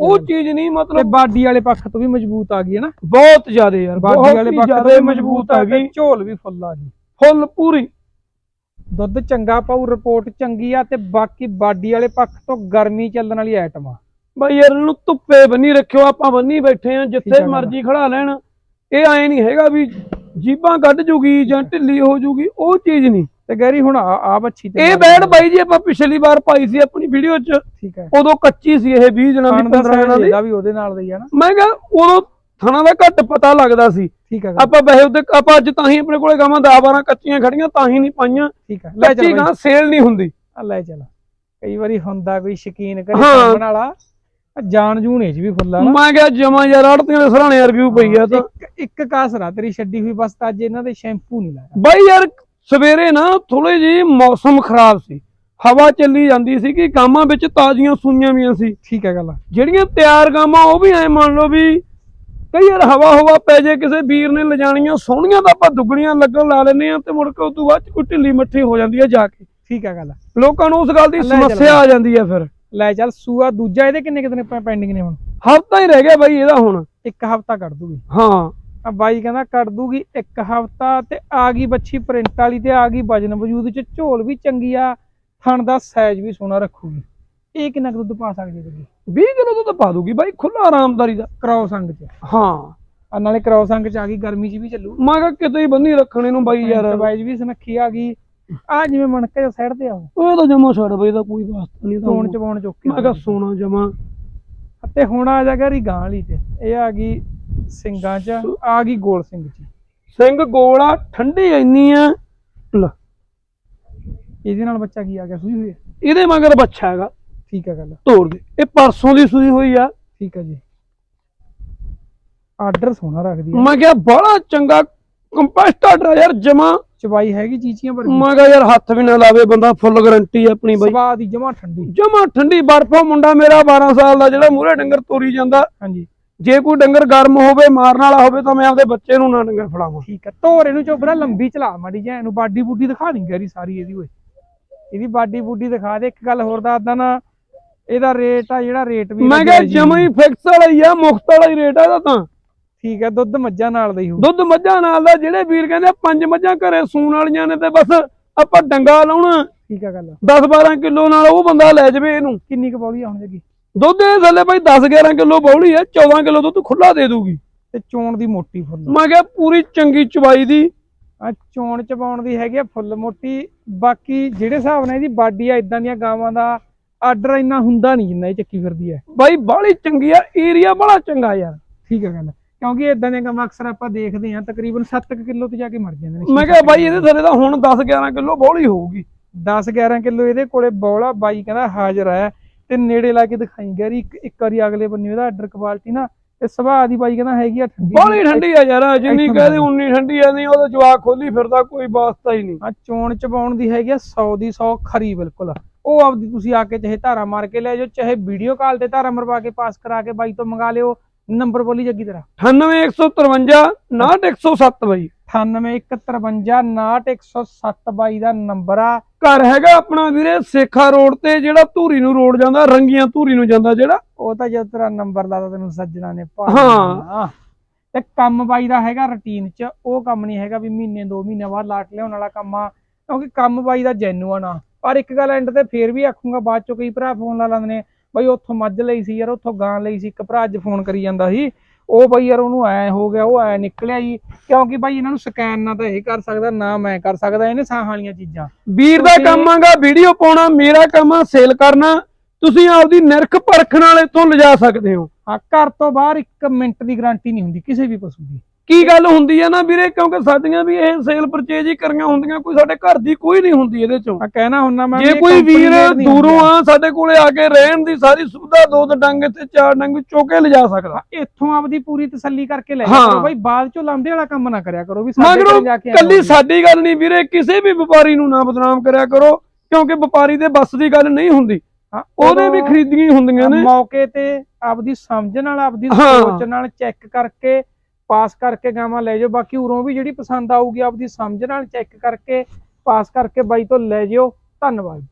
ਉਹ ਚੀਜ਼ ਨਹੀਂ ਮਤਲਬ ਬਾਡੀ ਵਾਲੇ ਪੱਖ ਤੋਂ ਵੀ ਮਜ਼ਬੂਤ ਆ ਗਈ ਹੈ ਨਾ? ਬਹੁਤ ਜ਼ਿਆਦਾ ਯਾਰ ਬਾਡੀ ਵਾਲੇ ਪੱਖ ਤੋਂ ਵੀ ਮਜ਼ਬੂਤ ਆ ਗਈ। ਝੋਲ ਵੀ ਫੁੱਲ ਆ ਗਈ। ਫੁੱਲ ਪੂਰੀ। ਦੁੱਧ ਚੰਗਾ ਪਾਉ ਰਿਪੋਰਟ ਚੰਗੀ ਆ ਤੇ ਬਾਕੀ ਬਾਡੀ ਵਾਲੇ ਪੱਖ ਤੋਂ ਗਰਮੀ ਚੱਲਣ ਵਾਲੀ ਆਈਟਮ ਆ। ਬਾਈ ਯਾਰ ਇਹਨੂੰ ਧੁੱਪੇ ਬੰਨੀ ਰੱਖਿਓ ਆਪਾਂ ਬੰਨੀ ਬੈਠੇ ਆ ਜਿੱਥੇ ਮਰਜ਼ੀ ਖੜਾ ਲੈਣ। ਇਹ ਐ ਨਹੀਂ ਹੈਗਾ ਵੀ ਜੀਬਾਂ ਕੱਢ ਜੂਗੀ ਜਾਂ ਢਿੱਲੀ ਹੋ ਜੂਗੀ ਉਹ ਚੀਜ਼ ਨਹੀਂ। ਤੇ ਗੈਰੀ ਹੁਣ ਆ ਆ ਬੱਚੀ ਤੇ ਇਹ ਬੈੜ ਬਾਈ ਜੀ ਆਪਾਂ ਪਿਛਲੀ ਵਾਰ ਪਾਈ ਸੀ ਆਪਣੀ ਵੀਡੀਓ 'ਚ। ਠੀਕ ਹੈ। ਉਦੋਂ ਕੱਚੀ ਸੀ ਇਹ 20 ਜਣਾ ਦੀ ਖਾਣ ਦਾ 15 ਜਣਾ ਦੀ। ਇਹਦਾ ਵੀ ਉਹਦੇ ਨਾਲ ਦਾ ਹੀ ਨਾ। ਮੈਂ ਕਿਹਾ ਉਦੋਂ ਥਣਾ ਦਾ ਘੱਟ ਪਤਾ ਲੱਗਦਾ ਸੀ। ਠੀਕ ਹੈ ਆਪਾਂ ਵੈਸੇ ਉਹਦੇ ਆਪਾਂ ਅੱਜ ਤਾਂ ਹੀ ਆਪਣੇ ਕੋਲੇ ਗਾਵਾਂ 10 12 ਕੱਚੀਆਂ ਖੜੀਆਂ ਤਾਂ ਹੀ ਨਹੀਂ ਪਾਈਆਂ। ਠੀਕ ਹੈ। ਲੈ ਕੱਚੀ ਚੱਲ ਗਾਂ ਸੇਲ ਨਹੀਂ ਹੁੰਦੀ। ਆ ਲੈ ਚੱਲ। ਕਈ ਵਾਰੀ ਹੁੰਦਾ ਕੋਈ ਸ਼ਕੀਨ ਕਰੇ ਹਾਂ। ਵਾਲਾ ਆਹ ਜਾਨ ਇਹ ਚ ਵੀ ਫੁੱਲਾ ਨਾ ਮੈਂ ਕਿਹਾ ਜਮਾ ਯਾਰ ਆੜਤੀਆਂ ਦੇ ਸਰਾਣੇ ਰਿਵਿਊ ਪਈ ਆ ਤਾਂ। ਇੱਕ ਇੱਕ ਕਾਸਰਾ ਤੇਰੀ ਛੱਡੀ ਹੋਈ ਬਸ ਤਾਂ ਅੱਜ ਇਹਨਾਂ ਦੇ ਸ਼ੈਂਪੂ ਨਹੀਂ ਲਾਇਆ। ਬਾਈ ਯਾਰ ਸਵੇਰੇ ਨਾ ਥੋੜੇ ਜੀ ਮੌਸਮ ਖਰਾਬ ਸੀ। ਹਵਾ ਚੱਲੀ ਜਾਂਦੀ ਸੀ ਕਿ ਗਾਵਾਂ ਵਿੱਚ ਤਾਜ਼ੀਆਂ ਸੂਈਆਂ ਵੀਆਂ ਸੀ। ਠੀਕ ਹੈ ਗੱਲ ਜਿਹੜੀਆਂ ਤਿਆਰ ਗਾਵਾਂ ਉਹ ਵੀ ਐ ਮੰਨ ਲਓ ਵੀ ਕਈ ਯਾਰ ਹਵਾ ਹਵਾ ਪੈ ਜੇ ਕਿਸੇ ਵੀਰ ਨੇ ਲਿਜਾਣੀਆਂ ਸੋਹਣੀਆਂ ਤਾਂ ਆਪਾਂ ਦੁੱਗਣੀਆਂ ਲੱਗਣ ਲਾ ਲੈਨੇ ਆ ਤੇ ਮੁੜ ਕੇ ਉਸ ਤੋਂ ਬਾਅਦ ਕੋਈ ਢਿੱਲੀ ਮੱਠੀ ਹੋ ਜਾਂਦੀ ਆ ਜਾ ਕੇ। ਠੀਕ ਹੈ ਗੱਲ ਲੋਕਾਂ ਨੂੰ ਉਸ ਗੱਲ ਦੀ ਸਮੱਸਿਆ ਆ ਜਾਂਦੀ ਆ ਫਿਰ। ਲੈ ਚੱਲ ਸੂਆ ਦੂਜਾ ਇਹਦੇ ਕਿੰਨੇ ਕਿਤਨੇ ਪੈਂਡਿੰਗ ਨੇ ਹੁਣ? ਹਫਤਾ ਹੀ ਰਹਿ ਗਿਆ ਬਾਈ ਇਹਦਾ ਹੁਣ। ਇੱਕ ਹਫਤਾ ਕੱਢ ਦੂਗੀ। ਹਾਂ। ਆ ਬਾਈ ਕਹਿੰਦਾ ਕੱਢ ਦੂਗੀ ਇੱਕ ਹਫਤਾ ਤੇ ਆ ਗਈ ਬੱਚੀ ਪ੍ਰਿੰਟ ਵਾਲੀ ਤੇ ਆ ਗਈ ਵਜਨ ਵਜੂਦ ਚ ਝੋਲ ਵੀ ਚੰਗੀ ਆ ਥਣ ਦਾ ਸਾਈਜ਼ ਵੀ ਸੋਹਣਾ ਰੱਖੂਗੀ। ਇਹ ਕਿੰਨਾ ਕੁ ਦੁੱਧ ਪਾ ਸਕਦੀ ਹੈ 20 ਕਿਲੋ ਦੁੱਧ ਪਾ ਦੂਗੀ ਬਾਈ ਖੁੱਲਾ ਆਰਾਮਦਾਰੀ ਦਾ। ਕ੍ਰੋਸ ਅੰਗ ਚ। ਹਾਂ। ਆ ਨਾਲੇ ਕ੍ਰੋਸ ਅੰਗ ਚ ਆ ਗਈ ਗਰਮੀ ਚ ਵੀ ਚੱਲੂ। ਮੈਂ ਕਿਹਾ ਕਿਤੇ ਹੀ ਬੰਨੀ ਰੱਖਣੇ ਨੂੰ ਬਾਈ ਯਾਰ। ਵਾਈਜ਼ ਵੀ ਸੁਨੱਖੀ ਆ ਗਈ। ਆ ਜਿਵੇਂ ਮਣਕੇ ਸਾਈਡ ਤੇ ਆਉ ਉਹ। ਤਾਂ ਜਮਾ ਛੱਡ ਬਈ ਦਾ ਕੋਈ ਵਾਸਤਾ ਨਹੀਂ ਸੋਣ ਚ ਪਾਉਣ ਚੁੱਕ ਕੇ ਮੈਂ ਕਿਹਾ ਸੋਨਾ ਜਮਾ। ਤੇ ਹੁਣ ਆ ਜਾ ਗਰੀ ਗਾਂ ਵਾਲੀ ਤੇ। ਇਹ ਆ ਗਈ ਸਿੰਘਾਂ ਚ ਆ ਗਈ ਗੋਲ ਸਿੰਘ ਚ। ਸਿੰਘ ਗੋਲਾ ਠੰਡੀ ਇੰਨੀ ਆ। ਲੈ। ਇਹਦੇ ਨਾਲ ਬੱਚਾ ਕੀ ਆ ਗਿਆ ਸੂਈ ਹੋਈ ਹੈ ਇਹਦੇ ਮਗਰ ਬੱਚਾ ਹੈਗਾ। ਠੀਕ ਹੈ ਗੱਲ। ਤੋੜ ਦੇ। ਇਹ ਪਰਸੋਂ ਦੀ ਸੂਈ ਹੋਈ ਆ। ਠੀਕ ਹੈ ਜੀ। ਆਰਡਰ ਸੋਹਣਾ ਰੱਖਦੀ ਹੈ ਮੈਂ ਕਿਹਾ ਬੜਾ ਚੰਗਾ ਕੰਪੈਸਟ ਆਰਡਰ ਯਾਰ ਜਮਾ। ਚਵਾਈ ਹੈਗੀ ਚੀਚੀਆਂ ਵਰਗੀ। ਮੈਂ ਕਿਹਾ ਯਾਰ ਹੱਥ ਵੀ ਨਾ ਲਾਵੇ ਬੰਦਾ ਫੁੱਲ ਗਾਰੰਟੀ ਆਪਣੀ ਬਾਈ। ਸਵਾਦ ਦੀ ਜਮਾ ਠੰਡੀ। ਜਮਾ ਠੰਡੀ ਬਰਫੋਂ ਮੁੰਡਾ ਮੇਰਾ 12 ਸਾਲ ਦਾ ਜਿਹੜਾ ਮੂਹਰੇ ਡੰਗਰ ਤੋਰੀ ਜਾਂਦਾ। ਹਾਂਜੀ। ਜੇ ਕੋਈ ਡੰਗਰ ਗਰਮ ਹੋਵੇ ਮਾਰਨ ਵਾਲਾ ਹੋਵੇ ਤਾਂ ਮੈਂ ਆਪਦੇ ਬੱਚੇ ਨੂੰ ਨਾ ਡੰਗਰ ਫੜਾਵਾਂ। ਠੀਕ ਹੈ ਧੋਰੇ ਨੂੰ ਚੋਬਰਾ ਲੰਬੀ ਚਲਾ ਮਾੜੀ ਜਾਂ ਇਹਨੂੰ ਬਾਡੀ ਬੂਡੀ ਦਿਖਾ ਨਹੀਂ ਗਰੀ ਸਾਰੀ ਇਹਦੀ ਓਏ। ਇਹਦੀ ਬਾਡੀ ਬੂਡੀ ਦਿਖਾ ਦੇ ਇੱਕ ਗੱਲ ਹੋਰ ਦੱਸਦਾ ਨਾ ਇਹਦਾ ਰੇਟ ਆ ਜਿਹੜਾ ਰੇਟ ਵੀ ਮੈਂ ਕਿਹਾ ਹੀ ਜਮਾ ਹੀ ਫਿਕਸ ਵਾਲਾ ਹੀ ਆ ਮੁਫਤ ਵਾਲਾ ਹੀ ਰੇਟ ਆ ਇਹਦਾ ਤਾਂ। ਠੀਕ ਹੈ ਦੁੱਧ ਮੱਝਾਂ ਨਾਲ ਦਾ ਹੀ ਹੋਊ। ਦੁੱਧ ਮੱਝਾਂ ਨਾਲ ਦਾ ਜਿਹੜੇ ਵੀਰ ਕਹਿੰਦੇ ਪੰਜ ਮੱਝਾਂ ਘਰੇ ਸੂਣ ਵਾਲੀਆਂ ਨੇ ਤੇ ਬਸ ਆਪਾਂ ਡੰਗਾ ਲਾਉਣਾ। ਠੀਕ ਹੈ ਗੱਲ। 10 12 ਕਿਲੋ ਨਾਲ ਉਹ ਬੰਦਾ ਲੈ ਜਾਵੇ ਇਹਨੂੰ। ਕਿੰਨੀ ਕੁ ਬੌਲੀ ਹੁਣ ਜੱਗੀ? ਦੁੱਧ ਇਹ ਥੱਲੇ ਭਾਈ 10 11 ਕਿਲੋ ਬੌਲੀ ਹੈ 14 ਕਿਲੋ ਦੁੱਧ ਖੁੱਲਾ ਦੇ ਦੂਗੀ ਤੇ ਚੋਣ ਦੀ ਮੋਟੀ ਫੁੱਲ। ਮੈਂ ਕਿਹਾ ਪੂਰੀ ਚੰਗੀ ਚਵਾਈ ਦੀ। ਆ ਚੋਣ ਚਪਾਉਣ ਦੀ ਹੈਗੀ ਆ ਫੁੱਲ ਮੋਟੀ। ਬਾਕੀ ਜਿਹੜੇ ਹਿਸਾਬ ਨਾਲ ਇਹਦੀ ਬਾਡੀ ਆ ਇਦਾਂ ਦੀਆਂ ਗਾਵਾਂ ਦਾ ਆਰਡਰ ਇੰਨਾ ਹੁੰਦਾ ਨਹੀਂ ਜਿੰਨਾ ਇਹ ਚੱਕੀ ਫਿਰਦੀ ਹੈ। ਬਾਈ ਬਾਹਲੀ ਚੰਗੀ ਆ ਏਰੀਆ ਬੜਾ ਚੰਗਾ ਯਾਰ। ਠੀਕ ਹੈ ਗੱਲ। ਕਿਉਂਕਿ ਇਦਾਂ ਦੀਆਂ ਗਾਵਾਂ ਅਕਸਰ ਆਪਾਂ ਦੇਖਦੇ ਹਾਂ ਤਕਰੀਬਨ 7 ਕਿਲੋ ਤੇ ਜਾ ਕੇ ਮਰ ਜਾਂਦੇ ਨੇ ਮੈਂ ਕਿਹਾ ਬਾਈ ਇਹਦੇ ਥੱਲੇ ਤਾਂ ਹੁਣ 10 11 ਕਿਲੋ ਬੌਲੀ ਹੋਊਗੀ। 10 11 ਕਿਲੋ ਇਹਦੇ ਕੋਲੇ ਬੌਲਾ ਬਾਈ ਕਹਿੰਦਾ ਹਾਜ਼ਰ ਹੈ। ਤੇ ਨੇੜੇ ਲਾ ਕੇ ਦਿਖਾਈ ਗੈਰੀ ਇੱਕ ਇੱਕ ਵਾਰੀ ਅਗਲੇ ਬੰਨੇ ਉਹਦਾ ਆਰਡਰ ਕੁਆਲਿਟੀ ਨਾ ਤੇ ਸੁਭਾਅ ਦੀ ਬਾਈ ਕਹਿੰਦਾ ਹੈਗੀ ਆ ਠੰਡੀ। ਬਾਹਲੀ ਠੰਡੀ ਆ ਯਾਰ ਜਿੰਨੀ ਕਹਦੇ ਉਨੀ ਠੰਡੀ ਆ ਨਹੀਂ ਉਹਦਾ ਜਵਾਕ ਖੋਲੀ ਫਿਰਦਾ ਕੋਈ ਵਾਸਤਾ ਹੀ ਨਹੀਂ। ਆ ਚੋਣ ਚਬਾਉਣ ਦੀ ਹੈਗੀ ਆ 100 ਦੀ 100 ਖਰੀ ਬਿਲਕੁਲ। ਉਹ ਆਪਦੀ ਤੁਸੀਂ ਆ ਕੇ ਚਾਹੇ ਧਾਰਾ ਮਾਰ ਕੇ ਲੈ ਜਾਓ ਚਾਹੇ ਵੀਡੀਓ ਕਾਲ ਤੇ ਧਾਰਾ ਮਰਵਾ ਕੇ ਪਾਸ ਕਰਾ ਕੇ ਬਾਈ ਤੋਂ ਮੰਗਾ ਲਿਓ। ਨੰਬਰ ਬੋਲੀ ਜੱਗੀ ਤੇਰਾ। 98153 98107 ਬਾਈ। 9815596107 ਬਾਈ ਦਾ ਨੰਬਰ ਆ। ਘਰ ਹੈਗਾ ਆਪਣਾ ਵੀਰੇ ਸੇਖਾ ਰੋਡ ਤੇ ਜਿਹੜਾ ਧੂਰੀ ਨੂੰ ਰੋਡ ਜਾਂਦਾ ਰੰਗੀਆਂ ਧੂਰੀ ਨੂੰ ਜਾਂਦਾ ਜਿਹੜਾ। ਉਹ ਤਾਂ ਜਦ ਤੇਰਾ ਨੰਬਰ ਲਾਦਾ ਤੈਨੂੰ ਸੱਜਣਾ ਨੇ ਪਾ ਹਾਂ। ਤੇ ਕੰਮ ਬਾਈ ਦਾ ਹੈਗਾ ਰੁਟੀਨ ਚ ਉਹ ਕੰਮ ਨਹੀਂ ਹੈਗਾ ਵੀ ਮਹੀਨੇ ਦੋ ਮਹੀਨੇ ਬਾਅਦ ਲਾਟ ਲਿਆਉਣ ਵਾਲਾ ਕੰਮ ਆ। ਕਿਉਂਕਿ ਕੰਮ ਬਾਈ ਦਾ ਜੈਨੂਅਨ ਆ। ਪਰ ਇੱਕ ਗੱਲ ਐਂਡ ਤੇ ਫੇਰ ਵੀ ਆਖੂੰਗਾ ਬਾਅਦ ਚੋਂ ਕਈ ਭਰਾ ਫੋਨ ਲਾ ਲੈਂਦੇ ਨੇ ਬਈ ਉੱਥੋਂ ਮੱਝ ਲਈ ਸੀ ਯਾਰ ਉੱਥੋਂ ਗਾਂ ਲਈ ਸੀ ਇੱਕ ਭਰਾ ਅੱਜ ਫੋਨ ਕਰੀ ਜਾਂਦਾ ਸੀ। ਉਹ ਬਈ ਯਾਰ ਉਹਨੂੰ ਐ ਹੋ ਗਿਆ ਉਹ ਐ ਨਿਕਲਿਆ ਜੀ। ਕਿਉਂਕਿ ਬਾਈ ਇਹਨਾਂ ਨੂੰ ਸਕੈਨ ਨਾ ਤਾਂ ਇਹ ਕਰ ਸਕਦਾ ਨਾ ਮੈਂ ਕਰ ਸਕਦਾ ਇਹਨੇ ਸਾਹ ਵਾਲੀਆਂ ਚੀਜ਼ਾਂ। ਵੀਰ ਦਾ ਕੰਮ ਆਗਾ ਵੀਡੀਓ ਪਾਉਣਾ ਮੇਰਾ ਕੰਮ ਆ ਸੇਲ ਕਰਨਾ। ਤੁਸੀਂ ਆਪਦੀ ਨਿਰਖ ਪਰਖ ਨਾਲ ਇੱਥੋਂ ਲਿਜਾ ਸਕਦੇ ਹੋ। ਹਾਂ ਘਰ ਤੋਂ ਬਾਹਰ ਇੱਕ ਮਿੰਟ ਦੀ ਗਾਰੰਟੀ ਨਹੀਂ ਹੁੰਦੀ ਕਿਸੇ ਵੀ ਪਸ਼ੂ ਦੀ। ਕੀ ਗੱਲ ਹੁੰਦੀ ਹੈ ਨਾ ਵੀਰੇ ਕਿਉਂਕਿ ਸਾਡੀਆਂ ਵੀ ਇਹ ਸੇਲ ਪਰਚੇਜ ਹੀ ਕਰੀਆਂ ਹੁੰਦੀਆਂ ਕੋਈ ਸਾਡੇ ਘਰ ਦੀ ਕੋਈ ਨਹੀਂ ਹੁੰਦੀ ਇਹਦੇ ਚੋਂ ਆ ਕਹਿਣਾ ਹੁੰਦਾ ਮੈਂ ਜੇ ਕੋਈ ਵੀਰ ਦੂਰੋਂ। ਆ ਸਾਡੇ ਕੋਲੇ ਆ ਕੇ ਰਹਿਣ ਦੀ ਸਾਰੀ ਸੁਵਿਧਾ ਦੋ ਦੋ ਡੰਗ ਤੇ ਚਾਰ ਡੰਗ ਚੋਕੇ ਲਿਜਾ ਸਕਦਾ ਇੱਥੋਂ ਆਪਦੀ ਪੂਰੀ ਤਸੱਲੀ ਕਰਕੇ ਲੈ। ਜਾਓ ਬਾਈ ਬਾਅਦ ਚੋਂ ਲਾਂਬੇ ਵਾਲਾ ਕੰਮ ਨਾ ਕਰਿਆ ਕਰੋ ਵੀ ਸਾਡੇ ਘਰੇ ਜਾ ਕੇ ਕੱਲੀ ਸਾਡੀ ਗੱਲ ਨਹੀਂ ਵੀਰੇ ਕਿਸੇ ਵੀ ਵਪਾਰੀ ਨੂੰ ਨਾ ਬਦਨਾਮ ਕਰਿਆ ਕਰੋ ਕਿਉਂਕਿ ਵਪਾਰੀ ਦੇ ਬੱਸ ਦੀ ਗੱਲ ਨਹੀਂ ਹੁੰਦੀ ਉਹਦੇ ਵੀ ਖਰੀਦੀਆਂ ਹੁੰਦੀਆਂ ਨੇ ਮੌਕੇ ਤੇ ਆਪਦੀ ਸਮਝ ਨਾਲ ਆਪਦੀ। ਸੋਚ ਨਾਲ ਚੈੱਕ ਕਰਕੇ ਪਾਸ ਕਰਕੇ ਗਾਵਾਂ ਲੈ ਜਾਓ। ਬਾਕੀ ਉਰੋਂ ਵੀ ਜਿਹੜੀ ਪਸੰਦ ਆਊਗੀ, ਆਪਦੀ ਸਮਝ ਨਾਲ ਚੈੱਕ ਕਰਕੇ ਪਾਸ ਕਰਕੇ ਬਾਈ ਤੋਂ ਲੈ ਜਿਓ। ਧੰਨਵਾਦ।